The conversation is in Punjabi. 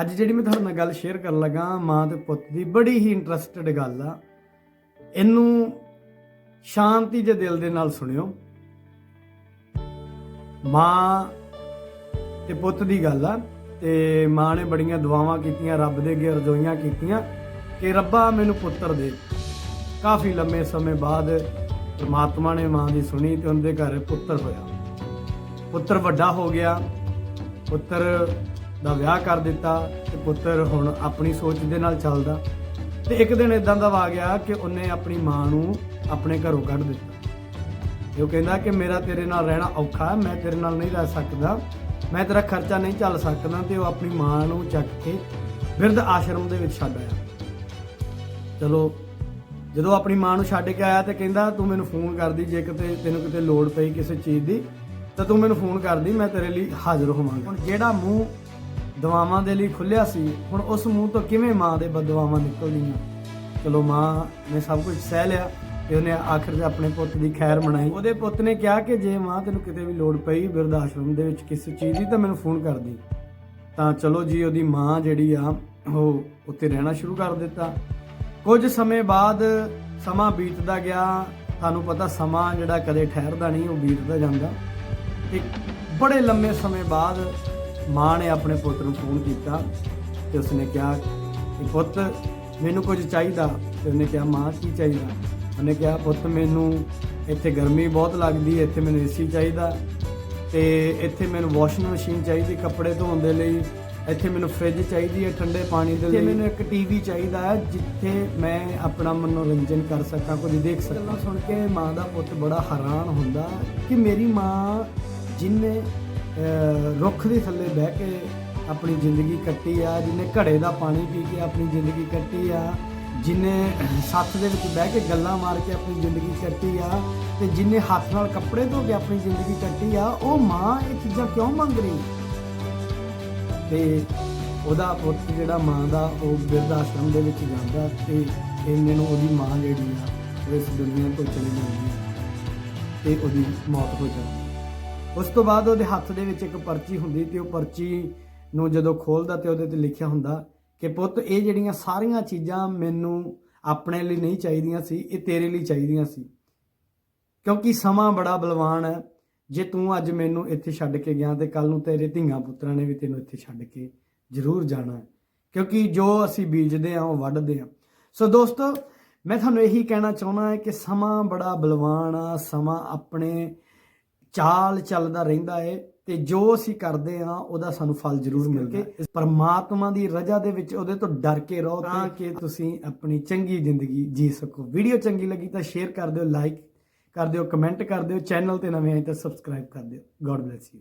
ਅੱਜ ਜਿਹੜੀ ਮੈਂ ਤੁਹਾਡੇ ਨਾਲ ਗੱਲ ਸ਼ੇਅਰ ਕਰਨ ਲੱਗਾ ਮਾਂ ਤੇ ਪੁੱਤ ਦੀ, ਬੜੀ ਹੀ ਇੰਟਰਸਟਡ ਗੱਲ ਆ। ਇਹਨੂੰ ਸ਼ਾਂਤੀ ਦੇ ਦਿਲ ਦੇ ਨਾਲ ਸੁਣਿਓ। ਮਾਂ ਤੇ ਪੁੱਤ ਦੀ ਗੱਲ ਆ ਤੇ ਮਾਂ ਨੇ ਬੜੀਆਂ ਦੁਆਵਾਂ ਕੀਤੀਆਂ, ਰੱਬ ਦੇ ਅੱਗੇ ਅਰਜ਼ੋਈਆਂ ਕੀਤੀਆਂ ਕਿ ਰੱਬਾ ਮੈਨੂੰ ਪੁੱਤਰ ਦੇ। ਕਾਫੀ ਲੰਮੇ ਸਮੇਂ ਬਾਅਦ ਪ੍ਰਮਾਤਮਾ ਨੇ ਮਾਂ ਦੀ ਸੁਣੀ ਤੇ ਉਹਦੇ ਘਰ ਪੁੱਤਰ ਹੋਇਆ। ਪੁੱਤਰ ਵੱਡਾ ਹੋ ਗਿਆ। ਪੁੱਤਰ ਦਾ ਵਿਆਹ ਕਰ ਦਿੱਤਾ ਤੇ ਪੁੱਤਰ ਹੁਣ ਆਪਣੀ ਸੋਚ ਦੇ ਨਾਲ ਚੱਲਦਾ। ਤੇ ਇੱਕ ਦਿਨ ਇਦਾਂ ਦਾ ਆ ਗਿਆ ਕਿ ਉਹਨੇ ਆਪਣੀ ਮਾਂ ਨੂੰ ਆਪਣੇ ਘਰੋਂ ਕੱਢ ਦਿੱਤਾ। ਤੇ ਉਹ ਕਹਿੰਦਾ ਕਿ ਮੇਰਾ ਤੇਰੇ ਨਾਲ ਰਹਿਣਾ ਔਖਾ ਹੈ, ਮੈਂ ਤੇਰੇ ਨਾਲ ਨਹੀਂ ਰਹਿ ਸਕਦਾ। ਮੈਂ ਤੇਰਾ ਖਰਚਾ ਨਹੀਂ ਚੱਲ ਸਕਦਾ ਤੇ ਉਹ ਆਪਣੀ ਮਾਂ ਨੂੰ ਚੱਕ ਕੇ ਬਿਰਧ ਆਸ਼ਰਮ ਦੇ ਵਿੱਚ ਛੱਡ ਆਇਆ। ਚਲੋ, ਜਦੋਂ ਆਪਣੀ ਮਾਂ ਨੂੰ ਛੱਡ ਕੇ ਆਇਆ ਤੇ ਕਹਿੰਦਾ, ਤੂੰ ਮੈਨੂੰ ਫੋਨ ਕਰਦੀ, ਜੇ ਕਿਤੇ ਤੈਨੂੰ ਕਿਤੇ ਲੋੜ ਪਈ ਕਿਸੇ ਚੀਜ਼ ਦੀ, ਤਾਂ ਤੂੰ ਮੈਨੂੰ ਫੋਨ ਕਰਦੀ, ਮੈਂ ਤੇਰੇ ਲਈ ਹਾਜ਼ਰ ਹੋਵਾਂਗਾ। ਹੁਣ ਜਿਹੜਾ ਮੂੰਹ ਦਵਾਵਾਂ ਦੇ ਲਈ ਖੁੱਲਿਆ ਸੀ, ਹੁਣ ਉਸ ਮੂੰਹ ਤੋਂ ਕਿਵੇਂ ਮਾਂ ਦੇ ਬਦਦੁਆਵਾਂ ਨਿਕਲਦੀਆਂ ਚਲੋ ਮਾਂ ਨੇ ਸਭ ਕੁਝ ਸਹਿ ਲਿਆ ਤੇ ਉਹਨੇ ਆਖਰ 'ਚ ਆਪਣੇ ਪੁੱਤ ਦੀ ਖੈਰ ਮਨਾਈ। ਉਹਦੇ ਪੁੱਤ ਨੇ ਕਿਹਾ ਕਿ ਜੇ ਮਾਂ ਤੈਨੂੰ ਕਿਤੇ ਵੀ ਲੋੜ ਪਈ ਬਿਰਧ ਆਸ਼ਰਮ ਦੇ ਵਿੱਚ ਕਿਸੇ ਚੀਜ਼ ਦੀ ਤਾਂ ਮੈਨੂੰ ਫੋਨ ਕਰਦੀ ਤਾਂ ਚਲੋ ਜੀ, ਉਹਦੀ ਮਾਂ ਜਿਹੜੀ ਆ, ਉਹ ਉੱਥੇ ਰਹਿਣਾ ਸ਼ੁਰੂ ਕਰ ਦਿੱਤਾ। ਕੁਝ ਸਮੇਂ ਬਾਅਦ ਸਮਾਂ ਬੀਤਦਾ ਗਿਆ। ਤੁਹਾਨੂੰ ਪਤਾ ਸਮਾਂ ਜਿਹੜਾ ਕਦੇ ਠਹਿਰਦਾ ਨਹੀਂ, ਉਹ ਬੀਤਦਾ ਜਾਂਦਾ। ਇੱਕ ਬੜੇ ਲੰਮੇ ਸਮੇਂ ਬਾਅਦ ਮਾਂ ਨੇ ਆਪਣੇ ਪੁੱਤ ਨੂੰ ਫੋਨ ਕੀਤਾ ਤੇ ਉਸਨੇ ਕਿਹਾ ਕਿ ਪੁੱਤ ਮੈਨੂੰ ਕੁਝ ਚਾਹੀਦਾ। ਤੇ ਉਹਨੇ ਕਿਹਾ ਮਾਂ ਕੀ ਚਾਹੀਦਾ? ਉਹਨੇ ਕਿਹਾ ਪੁੱਤ ਮੈਨੂੰ ਇੱਥੇ ਗਰਮੀ ਬਹੁਤ ਲੱਗਦੀ ਹੈ ਇੱਥੇ ਮੈਨੂੰ ਏਸੀ ਚਾਹੀਦਾ ਤੇ ਇੱਥੇ ਮੈਨੂੰ ਵਾਸ਼ਿੰਗ ਮਸ਼ੀਨ ਚਾਹੀਦੀ ਕੱਪੜੇ ਧੋਣ ਦੇ ਲਈ ਇੱਥੇ ਮੈਨੂੰ ਫ੍ਰਿਜ ਚਾਹੀਦੀ ਹੈ ਠੰਡੇ ਪਾਣੀ ਦੇ ਲਈ। ਮੈਨੂੰ ਇੱਕ ਟੀਵੀ ਚਾਹੀਦਾ ਹੈ ਜਿੱਥੇ ਮੈਂ ਆਪਣਾ ਮਨੋਰੰਜਨ ਕਰ ਸਕਾਂ ਕੁਝ ਦੇਖ ਸਕਾਂ। ਸੁਣ ਕੇ ਮਾਂ ਦਾ ਪੁੱਤ ਬੜਾ ਹੈਰਾਨ ਹੁੰਦਾ ਕਿ ਮੇਰੀ ਮਾਂ ਜਿਨੇ ਰੁੱਖ ਦੇ ਥੱਲੇ ਬਹਿ ਕੇ ਆਪਣੀ ਜ਼ਿੰਦਗੀ ਕੱਟੀ ਆ, ਜਿਨੇ ਘੜੇ ਦਾ ਪਾਣੀ ਪੀ ਕੇ ਆਪਣੀ ਜ਼ਿੰਦਗੀ ਕੱਟੀ ਆ, ਜਿਨੇ ਸੱਥ ਦੇ ਵਿੱਚ ਬਹਿ ਕੇ ਗੱਲਾਂ ਮਾਰ ਕੇ ਆਪਣੀ ਜ਼ਿੰਦਗੀ ਕੱਟੀ ਆ, ਤੇ ਜਿਨੇ ਹੱਥ ਨਾਲ ਕੱਪੜੇ ਧੋ ਕੇ ਆਪਣੀ ਜ਼ਿੰਦਗੀ ਕੱਟੀ ਆ, ਉਹ ਮਾਂ ਇਹ ਚੀਜ਼ਾਂ ਕਿਉਂ ਮੰਗ ਰਹੀ? ਤੇ ਉਹਦਾ ਪੁੱਤ ਜਿਹੜਾ ਮਾਂ ਦਾ, ਉਹ ਬਿਰਧ ਆਸ਼ਰਮ ਦੇ ਵਿੱਚ ਜਾਂਦਾ ਤੇ ਇੰਨੇ ਨੂੰ ਉਹਦੀ ਮਾਂ ਜਿਹੜੀ ਆ ਇਸ ਦੁਨੀਆ ਤੋਂ ਚਲੀ ਜਾਂਦੀ ਆ ਤੇ ਉਹਦੀ ਮੌਤ ਹੋ ਜਾਂਦੀ ਉਸ ਤੋਂ ਬਾਅਦ ਉਹਦੇ ਹੱਥ ਦੇ ਵਿੱਚ ਇੱਕ ਪਰਚੀ ਹੁੰਦੀ ਤੇ ਉਹ ਪਰਚੀ ਨੂੰ ਜਦੋਂ ਖੋਲਦਾ ਤੇ ਉਹਦੇ ਤੇ ਲਿਖਿਆ ਹੁੰਦਾ ਕਿ ਪੁੱਤ, ਇਹ ਜਿਹੜੀਆਂ ਸਾਰੀਆਂ ਚੀਜ਼ਾਂ ਮੈਨੂੰ ਆਪਣੇ ਲਈ ਨਹੀਂ ਚਾਹੀਦੀਆਂ ਸੀ, ਇਹ ਤੇਰੇ ਲਈ ਚਾਹੀਦੀਆਂ ਸੀ। ਕਿਉਂਕਿ ਸਮਾਂ ਬੜਾ ਬਲਵਾਨ ਹੈ। ਜੇ ਤੂੰ ਅੱਜ ਮੈਨੂੰ ਇੱਥੇ ਛੱਡ ਕੇ ਗਿਆ ਤੇ ਕੱਲ ਨੂੰ ਤੇਰੇ ਧੀਆਂ ਪੁੱਤਰਾਂ ਨੇ ਵੀ ਤੈਨੂੰ ਇੱਥੇ ਛੱਡ ਕੇ ਜ਼ਰੂਰ ਜਾਣਾ ਹੈ। ਕਿਉਂਕਿ ਜੋ ਅਸੀਂ ਬੀਜਦੇ ਹਾਂ, ਉਹ ਵੱਢਦੇ ਹਾਂ। ਸੋ ਦੋਸਤੋ, ਮੈਂ ਤੁਹਾਨੂੰ ਇਹੀ ਕਹਿਣਾ ਚਾਹੁੰਦਾ ਹਾਂ ਕਿ ਸਮਾਂ ਬੜਾ ਬਲਵਾਨ ਆ, ਸਮਾਂ ਆਪਣੇ ਚਾਲ ਚੱਲਦਾ ਰਹਿੰਦਾ ਏ ਤੇ ਜੋ ਅਸੀਂ ਕਰਦੇ ਆ ਉਹਦਾ ਸਾਨੂੰ ਫਲ ਜ਼ਰੂਰ ਮਿਲਦਾ ਹੈ ਪਰਮਾਤਮਾ ਦੀ ਰਜ਼ਾ ਦੇ ਵਿੱਚ ਉਹਦੇ ਤੋਂ ਡਰ ਕੇ ਰਹੋ ਤਾਂ ਕਿ ਤੁਸੀਂ ਆਪਣੀ ਚੰਗੀ ਜ਼ਿੰਦਗੀ ਜੀ ਸਕੋ। ਵੀਡੀਓ ਚੰਗੀ ਲੱਗੀ ਤਾਂ ਸ਼ੇਅਰ ਕਰ ਦਿਓ ਲਾਈਕ ਕਰ ਦਿਓ ਕਮੈਂਟ ਕਰ ਦਿਓ ਚੈਨਲ ਤੇ ਨਵੇਂ ਆਏ ਤਾਂ ਸਬਸਕ੍ਰਾਈਬ ਕਰ ਦਿਓ। God bless you